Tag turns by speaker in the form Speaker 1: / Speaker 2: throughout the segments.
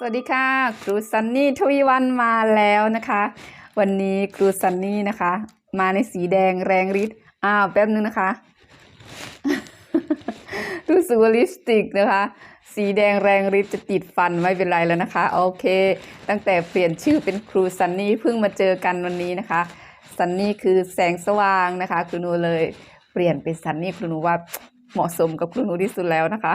Speaker 1: สวัสดีค่ะ ครูซันนี่ทวีวันมาแล้วนะคะ วันนี้ครูซันนี่นะคะ มาในสีแดงแรงฤทธิ์อ้าวแป๊บนึงนะคะรู้สึกว่าลิปสติกนะคะ สีแดงแรงฤทธิ์จะติดฟันไม่เป็นไรแล้วนะคะ โอเค ตั้งแต่เปลี่ยนชื่อเป็นครูซันนี่เพิ่งมาเจอกันวันนี้นะคะซันนี่คือแสงสว่างนะคะ ครูนูเลยเปลี่ยนเป็นซันนี่ครูนูว่า เหมาะสมกับครูหนูที่สุดแล้วนะคะ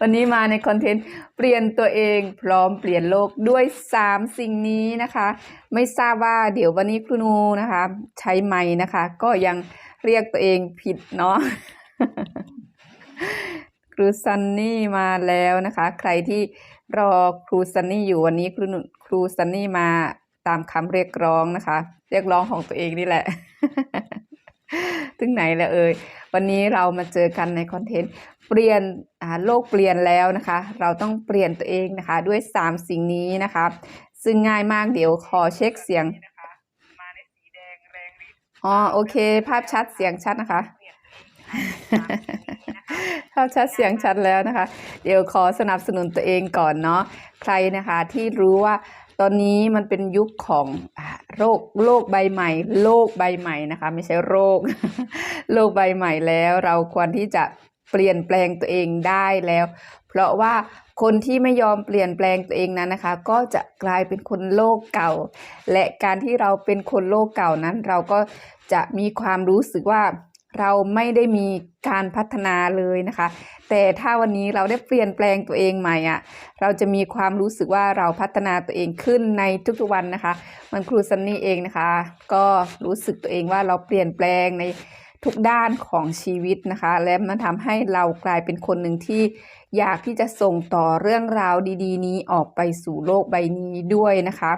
Speaker 1: วันนี้มาในคอนเทนต์เปลี่ยนตัวเองพร้อมเปลี่ยนโลกด้วย 3 สิ่งนี้นะคะ ไม่ทราบว่าเดี๋ยววันนี้ครูหนูนะคะ ใช้ไม้นะคะ ก็ยังเรียกตัวเองผิดเนาะครูซันนี่มาแล้วนะคะ ใครที่รอครูซันนี่อยู่วันนี้ครูหนูครูซันนี่มาตามคำเรียกร้องนะคะ เรียกร้องของตัวเองนี่แหละ ถึงไหนแล้วเอ่ยวันนี้เรามาเจอกันในคอนเทนต์เปลี่ยนอ่าโลกเปลี่ยนแล้วนะคะ เราต้องเปลี่ยนตัวเองนะคะ ด้วย 3 สิ่งนี้นะคะ ซึ่งง่ายมากเดี๋ยวขอเช็คเสียงอ๋อโอเค ภาพชัดเสียงชัดนะคะภาพชัดเสียงชัดแล้วนะคะ เดี๋ยวขอสนับสนุนตัวเองก่อนเนาะใครนะคะที่รู้ว่า ตอนนี้มันเป็นยุคของโรคโลกใบใหม่โลกใบใหม่นะคะ ไม่ใช่โรคโลกใบใหม่แล้ว เราควรที่จะเปลี่ยนแปลงตัวเองได้แล้ว เพราะว่าคนที่ไม่ยอมเปลี่ยนแปลงตัวเองนั้นนะคะ ก็จะกลายเป็นคนโลกเก่า และการที่เราเป็นคนโลกเก่านั้น เราก็จะมีความรู้สึกว่า เราไม่ได้มีการพัฒนาเลยนะคะ แต่ถ้าวันนี้เราได้เปลี่ยนแปลงตัวเองใหม่อะ เราจะมีความรู้สึกว่าเราพัฒนาตัวเองขึ้นในทุกๆวันนะคะ มันครูซันนี่เองนะคะ ก็รู้สึกตัวเองว่าเราเปลี่ยนแปลงในทุกด้านของชีวิตนะคะ และมันทำให้เรากลายเป็นคนหนึ่งที่อยากที่จะส่งต่อเรื่องราวดี ๆ นี้ออกไปสู่โลกใบนี้ด้วยนะคะ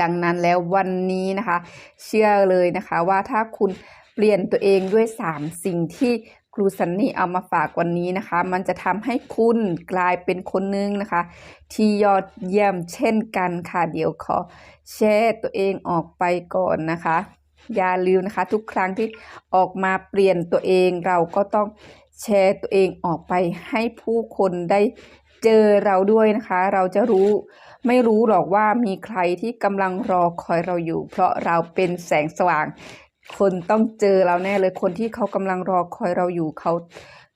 Speaker 1: ดังนั้นแล้ววันนี้นะคะ เชื่อเลยนะคะว่าถ้าคุณ เปลี่ยนตัวเองด้วย 3 สิ่งที่ครูซันนี่เอามาฝากวันนี้นะคะ มันจะทำให้คุณกลายเป็นคนนึงนะคะ ที่ยอดเยี่ยมเช่นกันค่ะ เดี๋ยวขอแชร์ตัวเองออกไปก่อนนะคะ อย่าลืมนะคะ ทุกครั้งที่ออกมาเปลี่ยนตัวเองเราก็ต้องแชร์ตัวเองออกไปให้ผู้คนได้เจอเราด้วยนะคะ เราจะรู้ไม่รู้หรอกว่ามีใครที่กำลังรอคอยเราอยู่ เพราะเราเป็นแสงสว่าง คนต้องเจอเราแน่เลยคนที่เขากำลังรอคอยเราอยู่เขา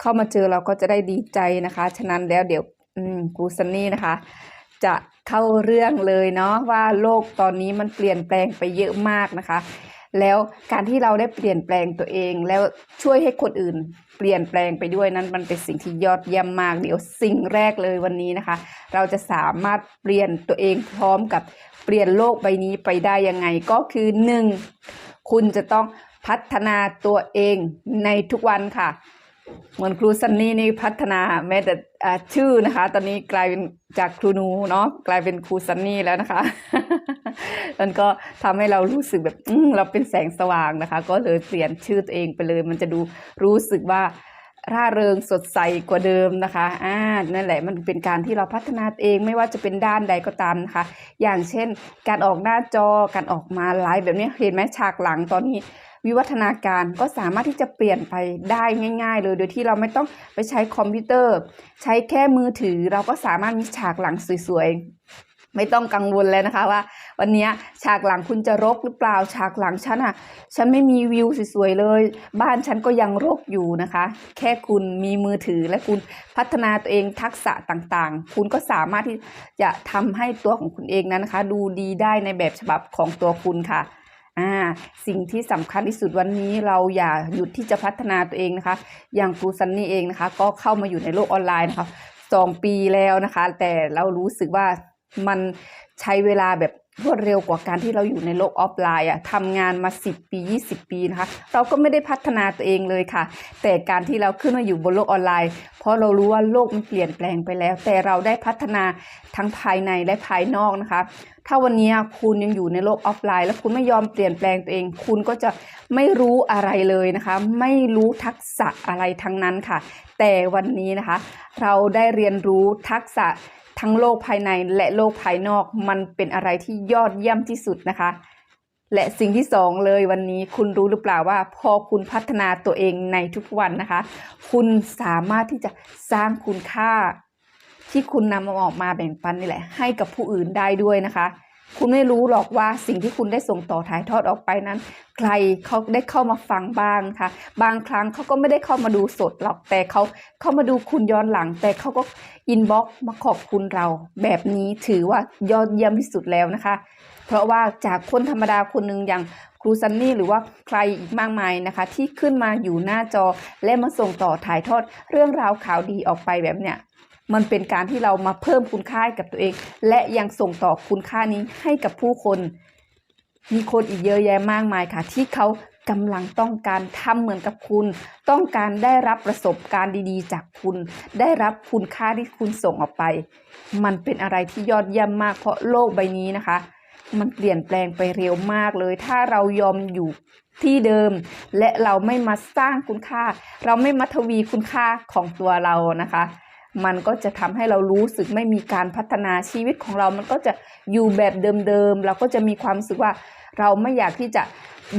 Speaker 1: เข้ามาเจอเราก็จะได้ดีใจนะคะ ฉะนั้นแล้วเดี๋ยวอืมครูซันนี่นะคะ จะเข้าเรื่องเลยเนาะว่าโลกตอนนี้มันเปลี่ยนแปลงไปเยอะมากนะคะ แล้วการที่เราได้เปลี่ยนแปลงตัวเอง แล้วช่วยให้คนอื่น เปลี่ยนแปลงไปด้วยนั้นมันเป็นสิ่งที่ยอดเยี่ยมมาก เดี๋ยวสิ่งแรกเลยวันนี้นะคะ เราจะสามารถเปลี่ยนตัวเองพร้อมกับเปลี่ยนโลกใบนี้ไปได้ยังไงก็คือหนึ่ง คุณจะต้องพัฒนาตัวเองในทุกวันค่ะ เหมือนครูซันนี่นี่พัฒนาแม้แต่ชื่อนะคะ ตอนนี้กลายเป็นจากครูนูเนาะกลายเป็นครูซันนี่แล้วนะคะมันก็ทำให้เรารู้สึกแบบเราเป็นแสงสว่างนะคะ ก็เลยเปลี่ยนชื่อตัวเองไปเลย มันจะดูรู้สึกว่า ร่าเริงสดใสกว่าเดิมนะคะอ่านั่นแหละมันเป็นการที่เราพัฒนาเองไม่ว่าจะเป็นด้านใดก็ตามนะคะ อย่างเช่น การออกหน้าจอการออกมาไลฟ์แบบนี้เห็นไหมฉากหลังตอนนี้วิวัฒนาการก็สามารถที่จะเปลี่ยนไปได้ง่าย ๆ เลย โดยที่เราไม่ต้องไปใช้คอมพิวเตอร์ ใช้แค่มือถือเราก็สามารถมีฉากหลังสวยๆ ไม่ต้องกังวลเลยนะคะว่า วันนี้ฉากหลังคุณจะรกหรือเปล่าฉากหลังฉันอะ ฉันไม่มีวิวสวยๆเลย บ้านฉันก็ยังรกอยู่นะคะ แค่คุณมีมือถือและคุณพัฒนาตัวเองทักษะต่างๆ คุณก็สามารถที่จะทำให้ตัวของคุณเองนั้นนะคะ ดูดีได้ในแบบฉบับของตัวคุณค่ะอ่าสิ่งที่สำคัญที่สุดวันนี้เราอย่าหยุดที่จะพัฒนาตัวเองนะคะ อย่างครูซันนี่เองนะคะ ก็เข้ามาอยู่ในโลกออนไลน์นะคะสองปีแล้วนะคะ แต่เรารู้สึกว่า มันใช้เวลาแบบรวดเร็วกว่าการที่เราอยู่ในโลกออฟไลน์อะทำงานมา 10 ปี 20 ปีนะคะ เราก็ไม่ได้พัฒนาตัวเองเลยค่ะ แต่การที่เราขึ้นมาอยู่บนโลกออนไลน์ เพราะเรารู้ว่าโลกมันเปลี่ยนแปลงไปแล้ว แต่เราได้พัฒนาทั้งภายในและภายนอกนะคะ ถ้าวันนี้คุณยังอยู่ในโลกออฟไลน์ แล้วคุณไม่ยอมเปลี่ยนแปลงตัวเอง คุณก็จะไม่รู้อะไรเลยนะคะ ไม่รู้ทักษะอะไรทั้งนั้นค่ะ แต่วันนี้นะคะ เราได้เรียนรู้ทักษะ ทั้งโลกภายในและโลกภายนอกมันเป็นอะไรที่ยอดเยี่ยมที่สุดนะคะ และสิ่งที่สองเลยวันนี้คุณรู้หรือเปล่าว่า พอคุณพัฒนาตัวเองในทุกวันนะคะ คุณสามารถที่จะสร้างคุณค่าที่คุณนำมาออกมาแบ่งปันนี่แหละ ให้กับผู้อื่นได้ด้วยนะคะ คุณไม่รู้หรอกว่าสิ่งที่คุณได้ส่งต่อถ่ายทอดออกไปนั้น ใครเขาได้เข้ามาฟังบ้างค่ะ บางครั้งเขาก็ไม่ได้เข้ามาดูสดหรอกแต่เขาเข้ามาดูคุณย้อนหลัง แต่เขาก็อินบ็อกมาขอบคุณเรา แบบนี้ถือว่ายอดเยี่ยมที่สุดแล้วนะคะ เพราะว่าจากคนธรรมดาคนหนึ่งอย่างครูซันนี่หรือว่าใครอีกมากมายนะคะ ที่ขึ้นมาอยู่หน้าจอและมาส่งต่อถ่ายทอดเรื่องราวข่าวดีออกไปแบบเนี้ย มันเป็นการที่เรามาเพิ่มคุณค่าให้กับตัวเอง และยังส่งต่อคุณค่านี้ให้กับผู้คน มีคนอีกเยอะแยะมากมายค่ะ ที่เขากำลังต้องการทำเหมือนกับคุณ ต้องการได้รับประสบการณ์ดีๆ จากคุณ ได้รับคุณค่าที่คุณส่งออกไป มันเป็นอะไรที่ยอดเยี่ยมมากเพราะโลกใบนี้นะคะ มันเปลี่ยนแปลงไปเร็วมากเลย ถ้าเรายอมอยู่ที่เดิม และเราไม่มาสร้างคุณค่า เราไม่มาทวีคุณค่าของตัวเรานะคะ มันก็จะทำให้เรารู้สึกไม่มีการพัฒนาชีวิตของเรา มันก็จะอยู่แบบเดิมๆ เราก็จะมีความรู้สึกว่าเราไม่อยากที่จะ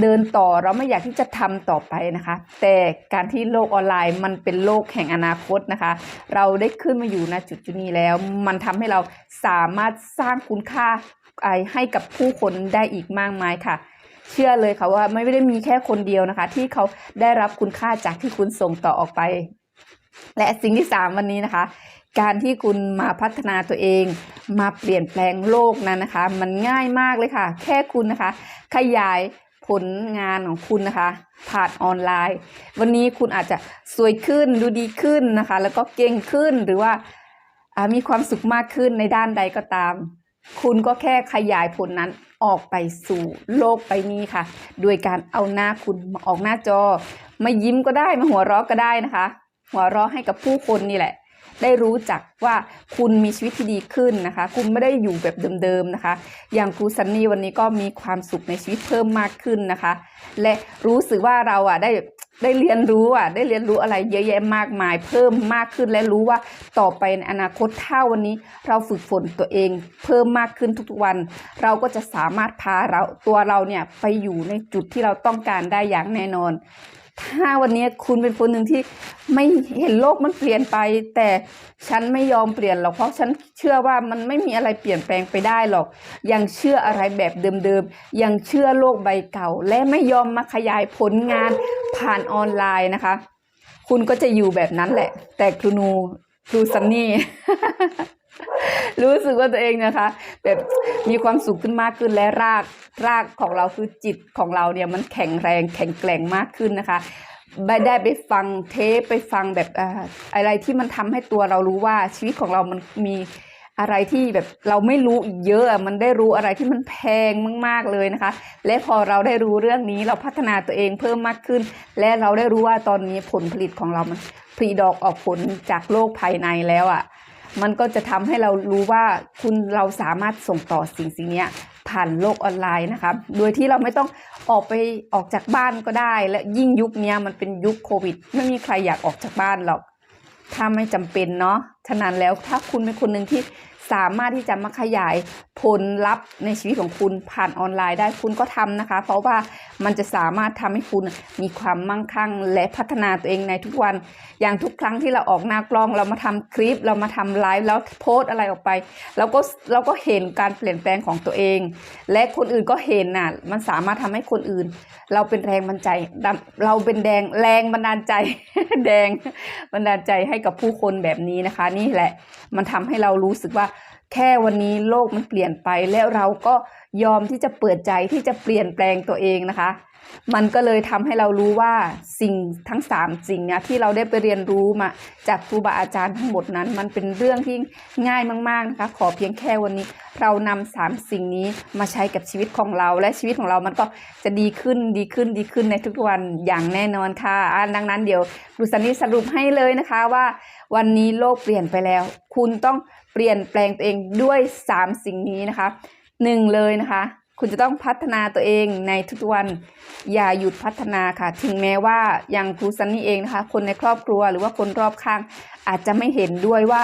Speaker 1: เดินต่อ เราไม่อยากที่จะทำต่อไปนะคะ แต่การที่โลกออนไลน์มันเป็นโลกแห่งอนาคตนะคะ เราได้ขึ้นมาอยู่ณจุดจุดนี้แล้ว มันทำให้เราสามารถสร้างคุณค่าให้กับผู้คนได้อีกมากมายค่ะเชื่อเลยค่ะว่าไม่ได้มีแค่คนเดียวนะคะ ที่เขาได้รับคุณค่าจากที่คุณส่งต่อออกไป และสิ่งที่สามวันนี้นะคะ การที่คุณมาพัฒนาตัวเอง มาเปลี่ยนแปลงโลกนั้นนะคะ มันง่ายมากเลยค่ะ แค่คุณนะคะ ขยายผลงานของคุณนะคะ ผ่านออนไลน์ วันนี้คุณอาจจะสวยขึ้นดูดีขึ้นนะคะ แล้วก็เก่งขึ้นหรือว่าอ่ามีความสุขมากขึ้นในด้านใดก็ตาม คุณก็แค่ขยายผลนั้นออกไปสู่โลกใบนี้ค่ะ โดยการเอาหน้าคุณมาออกหน้าจอ มายิ้มก็ได้มาหัวเราะก็ได้นะคะ หัวเราะให้กับผู้คนนี่แหละ ได้รู้จักว่าคุณมีชีวิตที่ดีขึ้นนะคะ คุณไม่ได้อยู่แบบเดิมๆนะคะ อย่างครูซันนี่วันนี้ก็มีความสุขในชีวิตเพิ่มมากขึ้นนะคะ และรู้สึกว่าเราอะได้ได้เรียนรู้อะได้เรียนรู้อะไรเยอะแยะมากมายเพิ่มมากขึ้นและรู้ว่าต่อไปในอนาคตถ้าวันนี้เราฝึกฝนตัวเองเพิ่มมากขึ้นทุกๆวัน เราก็จะสามารถพาเราตัวเราเนี่ยไปอยู่ในจุดที่เราต้องการได้อย่างแน่นอน ถ้าวันนี้คุณเป็นคนหนึ่งที่ไม่เห็นโลกมันเปลี่ยนไป แต่ฉันไม่ยอมเปลี่ยนหรอกเพราะฉันเชื่อว่ามันไม่มีอะไรเปลี่ยนแปลงไปได้หรอก ยังเชื่ออะไรแบบเดิมๆ ยังเชื่อโลกใบเก่า และไม่ยอมมาขยายผลงานผ่านออนไลน์นะคะ คุณก็จะอยู่แบบนั้นแหละ แต่ครูนูครูซันนี่ รู้สึกว่าตัวเองนะคะ แบบมีความสุขขึ้นมากขึ้นและรากรากของเราคือจิตของเราเนี่ยมันแข็งแรงแข็งแกร่งมากขึ้นนะคะได้ไปฟังเทปไปฟังแบบอะไรที่มันทำให้ตัวเรารู้ว่าชีวิตของเรามันมีอะไรที่แบบเราไม่รู้อีกเยอะมันได้รู้อะไรที่มันแพงมากๆเลยนะคะ และพอเราได้รู้เรื่องนี้เราพัฒนาตัวเองเพิ่มมากขึ้น และเราได้รู้ว่าตอนนี้ผลผลิตของเรามันผลิดอกออกผลจากโลกภายในแล้วอะ มันก็จะทำให้เรารู้ว่าคุณเราสามารถส่งต่อสิ่งสิ่งนี้ผ่านโลกออนไลน์นะคะ โดยที่เราไม่ต้องออกไปออกจากบ้านก็ได้ และยิ่งยุคนี้มันเป็นยุคโควิด ไม่มีใครอยากออกจากบ้านหรอก ถ้าไม่จำเป็นเนาะ ฉะนั้นแล้วถ้าคุณเป็นคนหนึ่งที่ สามารถที่จะมาขยายผลลัพธ์ในชีวิตของคุณผ่านออนไลน์ได้คุณก็ทำนะคะ เพราะว่ามันจะสามารถทำให้คุณมีความมั่งคั่ง และพัฒนาตัวเองในทุกวัน อย่างทุกครั้งที่เราออกหน้ากล้อง เรามาทำคลิป เรามาทำไลฟ์แล้วโพสอะไรออกไปเราก็เราก็เห็นการเปลี่ยนแปลงของตัวเอง และคนอื่นก็เห็นน่ะมันสามารถทำให้คนอื่น เราเป็นแรงบันดาลใจเราเป็นแดงแรงบันดาลใจ แดงบันดาลใจให้กับผู้คนแบบนี้นะคะ นี่แหละมันทำให้เรารู้สึกว่า แค่วันนี้โลกมันเปลี่ยนไปแล้วเราก็ยอมที่จะเปิดใจที่จะเปลี่ยนแปลงตัวเองนะคะ มันก็เลยทำให้เรารู้ว่าสิ่งทั้งสามสิ่งเนี่ยที่เราได้ไปเรียนรู้มาจากครูบาอาจารย์ทั้งหมดนั้น มันเป็นเรื่องที่ง่ายมากๆนะคะ ขอเพียงแค่วันนี้ เรานำสามสิ่งนี้มาใช้กับชีวิตของเรา และชีวิตของเรามันก็จะดีขึ้นดีขึ้นดีขึ้นในทุกวันอย่างแน่นอนค่ะอะดังนั้นเดี๋ยวครูสันนิสรุปให้เลยนะคะว่า วันนี้โลกเปลี่ยนไปแล้ว คุณต้อง เปลี่ยนแปลงตัวเองด้วย 3 สิ่งนี้นะคะหนึ่งเลยนะคะ คุณจะต้องพัฒนาตัวเองในทุกวันอย่าหยุดพัฒนาค่ะ ถึงแม้ว่าอย่างครูซันนี่เองนะคะ คนในครอบครัวหรือว่าคนรอบข้างอาจจะไม่เห็นด้วยว่า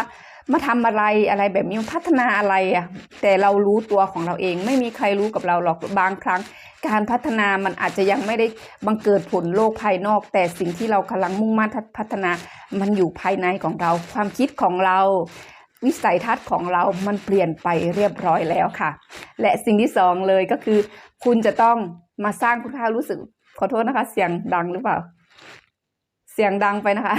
Speaker 1: มาทำอะไรอะไรแบบนี้พัฒนาอะไรอะ่ะแต่เรารู้ตัวของเราเอง ไม่มีใครรู้กับเราหรอกบางครั้ง การพัฒนามันอาจจะยังไม่ได้บังเกิดผลโลกภายนอก แต่สิ่งที่เรากำลังมุ่งมั่นพัฒนา มันอยู่ภายในของเรา ความคิดของเรา วิสัยทัศน์ของเรามันเปลี่ยนไปเรียบร้อยแล้วค่ะ และสิ่งที่สองเลยก็คือ คุณจะต้องมาสร้างคุณค่ารู้สึก ขอโทษนะคะ เสียงดังหรือเปล่า เสียงดังไปนะคะ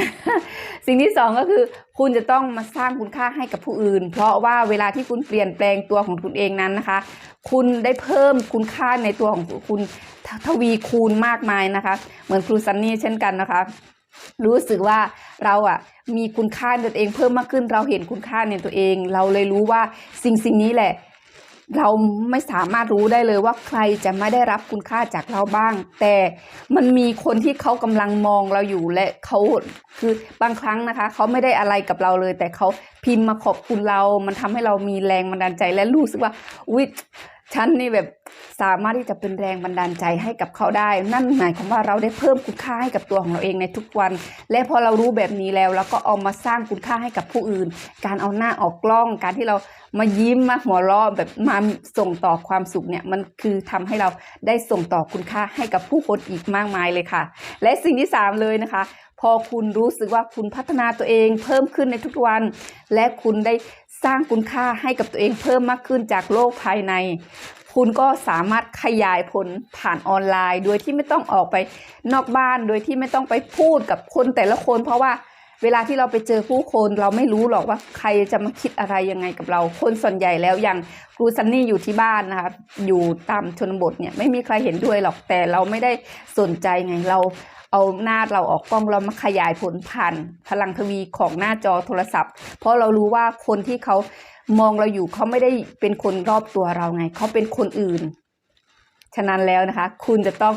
Speaker 1: สิ่งที่สองก็คือ คุณจะต้องมาสร้างคุณค่าให้กับผู้อื่น เพราะว่าเวลาที่คุณเปลี่ยนแปลงตัวของคุณเองนั้นนะคะ คุณได้เพิ่มคุณค่าในตัวของคุณทวีคูณมากมายนะคะ เหมือนครูซันนี่เช่นกันนะคะ รู้สึกว่าเราอะมีคุณค่าในตัวเองเพิ่มมากขึ้น เราเห็นคุณค่าในตัวเอง เราเลยรู้ว่าสิ่งสิ่งนี้แหละ เราไม่สามารถรู้ได้เลยว่าใครจะไม่ได้รับคุณค่าจากเราบ้าง แต่มันมีคนที่เขากำลังมองเราอยู่และเขาคือบางครั้งนะคะ เขาไม่ได้อะไรกับเราเลย แต่เขาพิมพ์มาขอบคุณเรา มันทำให้เรามีแรงบันดาลใจและรู้สึกว่าอุ๊ย ฉันนี่แบบสามารถที่จะเป็นแรงบันดาลใจให้กับเขาได้ นั่นหมายความว่าเราได้เพิ่มคุณค่าให้กับตัวของเราเองในทุกวัน และพอเรารู้แบบนี้แล้วเราก็เอามาสร้างคุณค่าให้กับผู้อื่น การเอาหน้าออกกล้อง การที่เรามายิ้มมาหัวเราะแบบมาส่งต่อความสุขเนี่ยมันคือทำให้เราได้ส่งต่อคุณค่าให้กับผู้คนอีกมากมายเลยค่ะ และสิ่งที่สามเลยนะคะ พอคุณรู้สึกว่าคุณพัฒนาตัวเองเพิ่มขึ้นในทุกวัน และคุณได้ สร้างคุณค่าให้กับตัวเองเพิ่มมากขึ้นจากโลกภายใน คุณก็สามารถขยายผลผ่านออนไลน์ โดยที่ไม่ต้องออกไปนอกบ้าน โดยที่ไม่ต้องไปพูดกับคนแต่ละคน เพราะว่า เวลาที่เราไปเจอผู้คนเราไม่รู้หรอกว่าใครจะมาคิดอะไรยังไงกับเรา คนส่วนใหญ่แล้วอย่างครูซันนี่อยู่ที่บ้านนะคะอยู่ตามชนบทเนี่ยไม่มีใครเห็นด้วยหรอกแต่เราไม่ได้สนใจไงเราเอาหน้าเราออกกล้องเรามาขยายผลผ่านพลังทวีของหน้าจอโทรศัพท์ เพราะเรารู้ว่าคนที่เขามองเราอยู่เขาไม่ได้เป็นคนรอบตัวเราไง เขาเป็นคนอื่น ฉะนั้นแล้วนะคะ คุณจะต้อง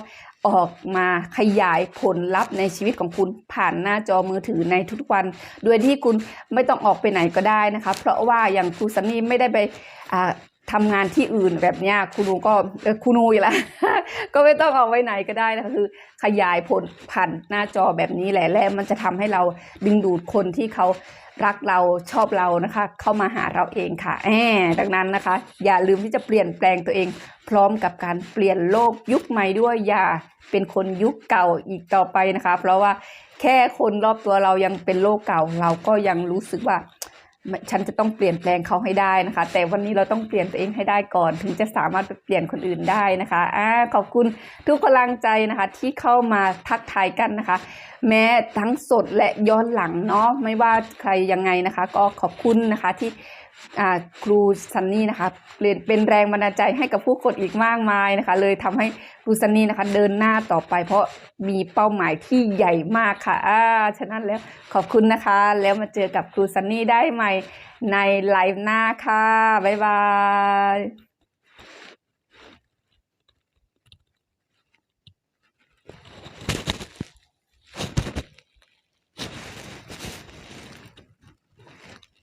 Speaker 1: ออกมาขยายผลลัพธ์ในชีวิตของคุณผ่านหน้าจอมือถือในทุกวัน โดยที่คุณไม่ต้องออกไปไหนก็ได้นะคะ เพราะว่าอย่างครูซันนี่ไม่ได้ไป อ่าทำงานที่อื่นแบบเนี้ยครูนูก็ครูนูอยู่ล้วก็ไม่ต้องออกไปไหนก็ได้นะคือ ขยายผลผ่านหน้าจอแบบนี้แหละและมันจะทำให้เราดึงดูดคนที่เขารักเราชอบเรานะคะ เข้ามาหาเราเองค่ะแอบดังนั้นนะคะ อย่าลืมที่จะเปลี่ยนแปลงตัวเอง พร้อมกับการเปลี่ยนโลกยุคใหม่ด้วยอย่าเป็นคนยุคเก่าอีกต่อไปนะคะ เพราะว่าแค่คนรอบตัวเรายังเป็นโลกเก่า เราก็ยังรู้สึกว่า ฉันจะต้องเปลี่ยนแปลงเขาให้ได้นะคะ แต่วันนี้เราต้องเปลี่ยนตัวเองให้ได้ก่อน ถึงจะสามารถเปลี่ยนคนอื่นได้นะคะอ่าขอบคุณทุกพลังใจนะคะ ที่เข้ามาทักทายกันนะคะ แม้ทั้งสดและย้อนหลังเนาะไม่ว่าใครยังไงนะคะ ก็ขอบคุณนะคะที่ ครูซันนี่นะคะเปลี่ยนเป็นแรงบันดาลใจให้กับผู้คนอีกมากมายนะคะ เลยทำให้ครูซันนี่นะคะ เดินหน้าต่อไป เพราะมีเป้าหมายที่ใหญ่มากค่ะอ่าฉะนั้นแล้วขอบคุณนะคะ แล้วมาเจอกับครูซันนี่ได้ใหม่ในไลฟ์หน้าค่ะ บ๊ายบาย